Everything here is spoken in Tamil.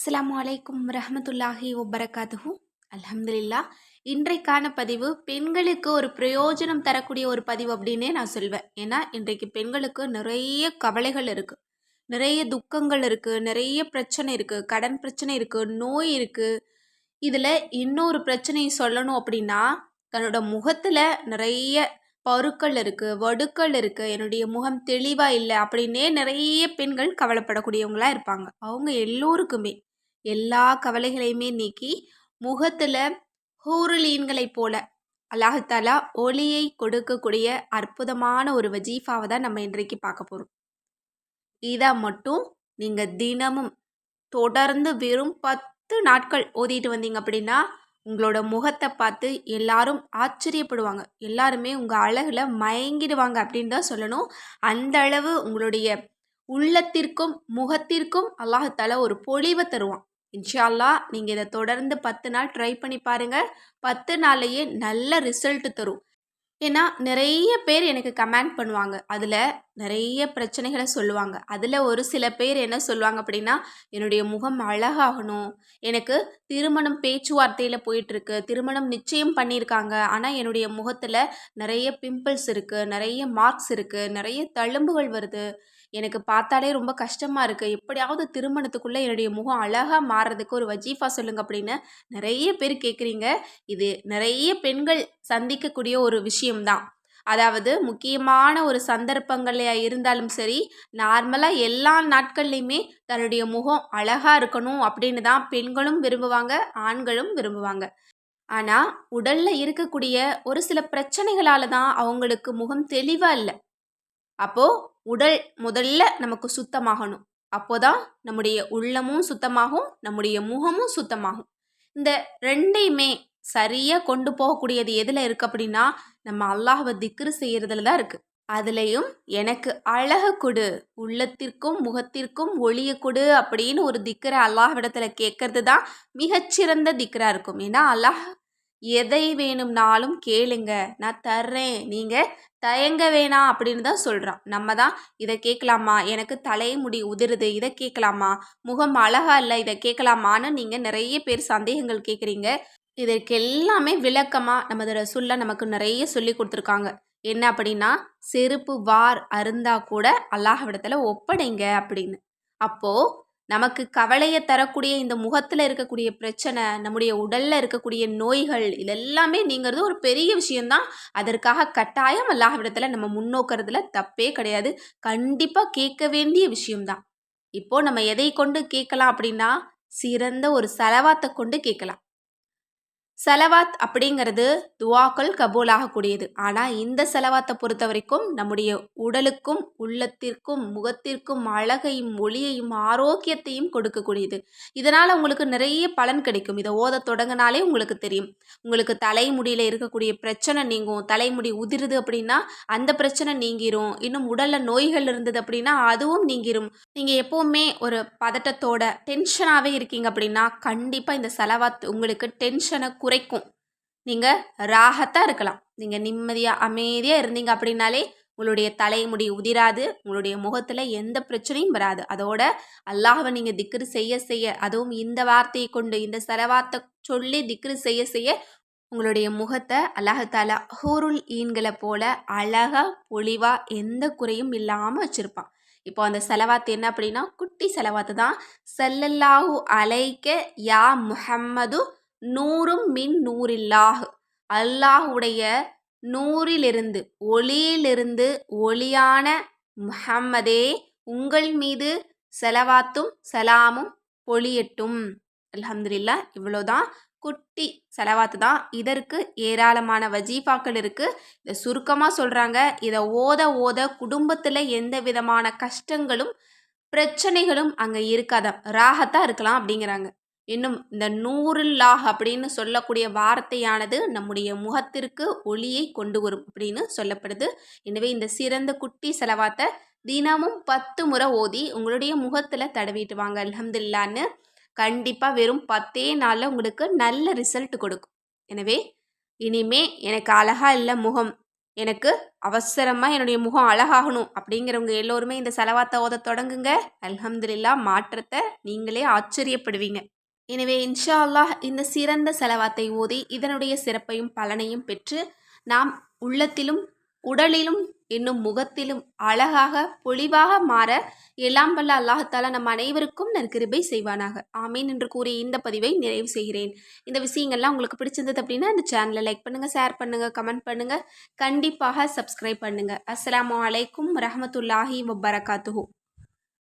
அஸ்லாம் வலைக்கும் ரஹமத்துல்லாஹி வபரகாத்துஹு. அலமதுல்லா இன்றைக்கான பதிவு பெண்களுக்கு ஒரு பிரயோஜனம் தரக்கூடிய ஒரு பதிவு அப்படின்னே நான் சொல்வேன். ஏன்னா இன்றைக்கு பெண்களுக்கு நிறைய கவலைகள் இருக்குது நிறைய துக்கங்கள் இருக்குது நிறைய பிரச்சனை இருக்குது கடன் பிரச்சனை இருக்குது நோய் இருக்குது இதில் இன்னொரு பிரச்சனையை சொல்லணும் அப்படின்னா தன்னோட முகத்தில் நிறைய பருக்கள் இருக்குது வடுக்கள் இருக்குது என்னுடைய முகம் தெளிவாக இல்லை அப்படின்னே நிறைய பெண்கள் கவலைப்படக்கூடியவங்களாக இருப்பாங்க. அவங்க எல்லோருக்குமே. எல்லா கவலைகளையுமே நீக்கி முகத்தில் ஹூருலீன்களைப் போல அல்லாஹாலா ஒளியை கொடுக்கக்கூடிய அற்புதமான ஒரு வஜீஃபாவை தான் நம்ம இன்றைக்கு பார்க்க போகிறோம் இதை மட்டும் நீங்கள் தினமும் தொடர்ந்து வெறும் பத்து நாட்கள் ஓதிட்டு வந்தீங்க அப்படின்னா உங்களோட முகத்தை பார்த்து எல்லாரும் ஆச்சரியப்படுவாங்க. எல்லாருமே உங்கள் அழகில் மயங்கிடுவாங்க அப்படின்னு தான் சொல்லணும். அந்த அளவு உங்களுடைய உள்ளத்திற்கும் முகத்திற்கும் அல்லாஹால ஒரு பொழிவை தருவான். இன்ஷால்லா நீங்கள் இதை தொடர்ந்து பத்து நாள் ட்ரை பண்ணி பாருங்கள் பத்து நாள்லையே நல்ல ரிசல்ட் தரும். ஏன்னா நிறைய பேர் எனக்கு கமெண்ட் பண்ணுவாங்க. அதில் நிறைய பிரச்சனைகளை சொல்லுவாங்க. அதில் ஒரு சில பேர் என்ன சொல்லுவாங்க அப்படின்னா என்னுடைய முகம் அழகாகணும். எனக்கு திருமணம் பேச்சுவார்த்தையில் போயிட்டுருக்கு. திருமணம் நிச்சயம் பண்ணியிருக்காங்க. ஆனால் என்னுடைய முகத்தில் நிறைய பிம்பிள்ஸ் இருக்குது நிறைய மார்க்ஸ் இருக்குது நிறைய தழும்புகள் வருது. எனக்கு பார்த்தாலே ரொம்ப கஷ்டமாக இருக்குது எப்படியாவது திருமணத்துக்குள்ளே என்னுடைய முகம் அழகாக மாறுறதுக்கு ஒரு வஜீஃபா சொல்லுங்கள் அப்படின்னு நிறைய பேர் கேட்குறீங்க இது நிறைய பெண்கள் சந்திக்கக்கூடிய ஒரு விஷயம்தான். அதாவது முக்கியமான ஒரு சந்தர்ப்பங்களையாக இருந்தாலும் சரி நார்மலாக எல்லா நாட்கள்லையுமே தன்னுடைய முகம் அழகாக இருக்கணும் அப்படின்னு தான் பெண்களும் விரும்புவாங்க ஆண்களும் விரும்புவாங்க. ஆனால் உடலில் இருக்கக்கூடிய ஒரு சில பிரச்சனைகளால் தான் அவங்களுக்கு முகம் தெளிவாக இல்லை. அப்போது உடல் முதல்ல நமக்கு சுத்தமாகணும். அப்போதான் நம்முடைய உள்ளமும் சுத்தமாகும் நம்முடைய முகமும் சுத்தமாகும். இந்த ரெண்டையுமே சரியாக கொண்டு போகக்கூடியது எதில் இருக்குது அப்படின்னா நம்ம அல்லாஹவை திக்ரு செய்கிறதுல தான் இருக்குது அதுலேயும் எனக்கு அழக கொடு உள்ளத்திற்கும் முகத்திற்கும் ஒளிய கொடு அப்படின்னு ஒரு திக்கரை அல்லாஹ்விடத்தில் கேட்கறது தான் மிகச்சிறந்த திக்கராக இருக்கும். ஏன்னா அல்லாஹ் எதை வேணும்னாலும் கேளுங்க நான் தர்றேன் நீங்கள் தயங்க வேணாம் அப்படின்னு தான் சொல்கிறான் நம்ம தான் இதை கேட்கலாமா எனக்கு தலைமுடி உதிருது இதை கேட்கலாமா முகம் அழகா இல்லை இதை கேட்கலாமான்னு நீங்கள் நிறைய பேர் சந்தேகங்கள் கேட்குறீங்க இதற்கு எல்லாமே விளக்கமாக நமது ரசுல்ல நமக்கு நிறைய சொல்லி கொடுத்துருக்காங்க. என்ன அப்படின்னா செருப்பு வார் அருந்தா கூட அல்லாஹ்விடத்தில் ஒப்படைங்க அப்படின்னு. அப்போது நமக்கு கவலையை தரக்கூடிய இந்த முகத்தில் இருக்கக்கூடிய பிரச்சனை நம்முடைய உடலில் இருக்கக்கூடிய நோய்கள் இதெல்லாமே நீங்கிறது ஒரு பெரிய விஷயந்தான் அதற்காக கட்டாயம் அல்லாஹ்விடத்தில் நம்ம முன்னோக்கிறதுல தப்பே கிடையாது. கண்டிப்பாக கேட்க வேண்டிய விஷயம்தான். இப்போது நம்ம எதை கொண்டு கேட்கலாம் அப்படின்னா சிறந்த ஒரு செலவாத்தை கொண்டு கேட்கலாம். செலவாத் அப்படிங்கிறது துவாக்கள் கபூலாகக்கூடியது. ஆனால் இந்த செலவாத்தை பொறுத்த வரைக்கும் நம்முடைய உடலுக்கும் உள்ளத்திற்கும் முகத்திற்கும் அழகையும் ஒளியையும் ஆரோக்கியத்தையும் கொடுக்கக்கூடியது. இதனால் உங்களுக்கு நிறைய பலன் கிடைக்கும். இதை ஓத தொடங்கினாலே உங்களுக்கு தெரியும். உங்களுக்கு தலைமுடியில் இருக்கக்கூடிய பிரச்சனை நீங்கும். தலைமுடி உதிருது அப்படின்னா அந்த பிரச்சனை நீங்கிரும். இன்னும் உடலில் நோய்கள் இருந்தது அப்படின்னா அதுவும் நீங்கிரும். நீங்கள் எப்போவுமே ஒரு பதட்டத்தோட டென்ஷனாகவே இருக்கீங்க அப்படின்னா கண்டிப்பாக இந்த செலவாத் உங்களுக்கு டென்ஷனை குறைக்கும். நீங்கள் ராகத்தாக இருக்கலாம். நீங்கள் நிம்மதியாக அமைதியாக இருந்தீங்க அப்படின்னாலே உங்களுடைய தலைமுடி உதிராது உங்களுடைய முகத்தில் எந்த பிரச்சனையும் வராது. அதோட அல்லாஹவை நீங்கள் திக்ரு செய்ய செய்ய அதுவும் இந்த வார்த்தையை கொண்டு இந்த செலவார்த்தை சொல்லி திக்ரு செய்ய செய்ய உங்களுடைய முகத்தை அல்லாஹாலா ஹூருல் ஈன்களை போல அழகாக பொலிவாக எந்த குறையும் இல்லாமல் வச்சுருப்பான். இப்போ அந்த செலவாத்து என்ன அப்படின்னா குட்டி செலவாத்து தான். செல்லல்லாஹு அலைக்க யா முஹம்மது நூறும் மின் நூறில்லாஹ். அல்லாஹுடைய நூறிலிருந்து ஒளியிலிருந்து ஒளியான முஹம்மதே உங்கள் மீது செலவாத்தும் சலாமும் பொழியட்டும். அலமதுல்லா இவ்வளோதான். குட்டி செலவாத்து தான். இதற்கு ஏராளமான வஜீஃபாக்கள் இருக்குது இதை சுருக்கமாக சொல்கிறாங்க இதை ஓத ஓத குடும்பத்தில் எந்த விதமான கஷ்டங்களும் பிரச்சனைகளும் அங்கே இருக்காத. ராகத்தாக இருக்கலாம் அப்படிங்கிறாங்க. இன்னும் இந்த நூறுல்லாஹ் அப்படின்னு சொல்லக்கூடிய வார்த்தையானது நம்முடைய முகத்திற்கு ஒளியை கொண்டு வரும் அப்படின்னு சொல்லப்படுது. எனவே இந்த சிறந்த குட்டி செலவாத்தை தினமும் பத்து முறை ஓதி உங்களுடைய முகத்தில் தடவிட்டு வாங்க அலமதுல்லான்னு கண்டிப்பாக வெறும் பத்தே நாளில் உங்களுக்கு நல்ல ரிசல்ட் கொடுக்கும். எனவே இனிமே எனக்கு அழகாக இல்லை முகம் எனக்கு அவசரமாக என்னுடைய முகம் அழகாகணும் அப்படிங்கிறவங்க எல்லோருமே இந்த செலவாத்தை ஓத தொடங்குங்க. அலமதுல்லா மாற்றத்தை நீங்களே ஆச்சரியப்படுவீங்க. எனவே இன்ஷா அல்லாஹ் இந்த சிறந்த செலவாத்தை ஓதி இதனுடைய சிறப்பையும் பலனையும் பெற்று நாம் உள்ளத்திலும் உடலிலும் என்னும் முகத்திலும் அழகாக பொலிவாக மாற எல்லாம் வல்ல அல்லாஹால நம் அனைவருக்கும் நற்கிருபை செய்வானாக. ஆமீன் என்று கூறி இந்த பதிவை நிறைவு செய்கிறேன். இந்த விஷயங்கள்லாம் உங்களுக்கு பிடிச்சிருந்தது அப்படின்னா இந்த சேனலை லைக் பண்ணுங்கள் ஷேர் பண்ணுங்கள் கமெண்ட் பண்ணுங்கள் கண்டிப்பாக சப்ஸ்கிரைப் பண்ணுங்கள் அஸ்ஸலாமு அலைக்கும் ரஹமத்துல்லாஹி வபரகாத்துஹூ.